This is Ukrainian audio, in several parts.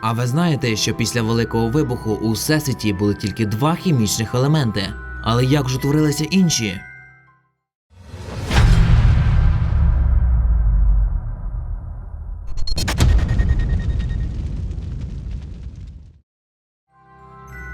А ви знаєте, що після великого вибуху у всесвіті були тільки два хімічних елементи. Але як ж утворилися інші?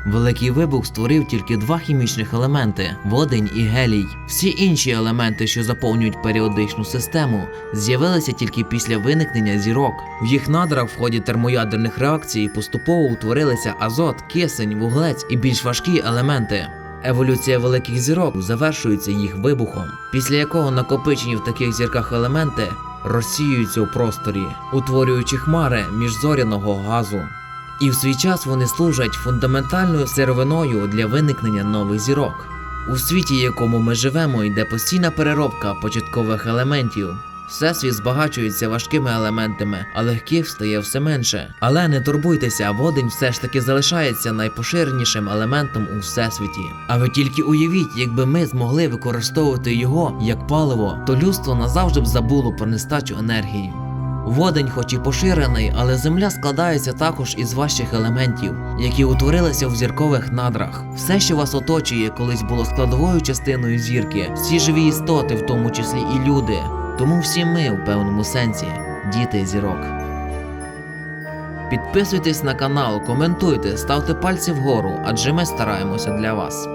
Великий вибух створив тільки два хімічних елементи водень і гелій. Всі інші елементи, що заповнюють періодичну систему, з'явилися тільки після виникнення зірок. В їх надрах в ході термоядерних реакцій поступово утворилися азот, кисень, вуглець і більш важкі елементи. Еволюція великих зірок завершується їх вибухом, після якого накопичені в таких зірках елементи розсіюються у просторі, утворюючи хмари міжзоряного газу. І в свій час вони служать фундаментальною сировиною для виникнення нових зірок. У світі, якому ми живемо, йде постійна переробка початкових елементів. Всесвіт збагачується важкими елементами, а легких стає все менше. Але не турбуйтеся, водень все ж таки залишається найпоширенішим елементом у всесвіті. А ви тільки уявіть, якби ми змогли використовувати його як паливо, то людство назавжди б забуло про нестачу енергії. Водень, хоч і поширений, але земля складається також із важчих елементів, які утворилися в зіркових надрах. Все, що вас оточує, колись було складовою частиною зірки, всі живі істоти, в тому числі і люди. Тому всі ми, в певному сенсі, діти зірок. Підписуйтесь на канал, коментуйте, ставте пальці вгору, адже ми стараємося для вас.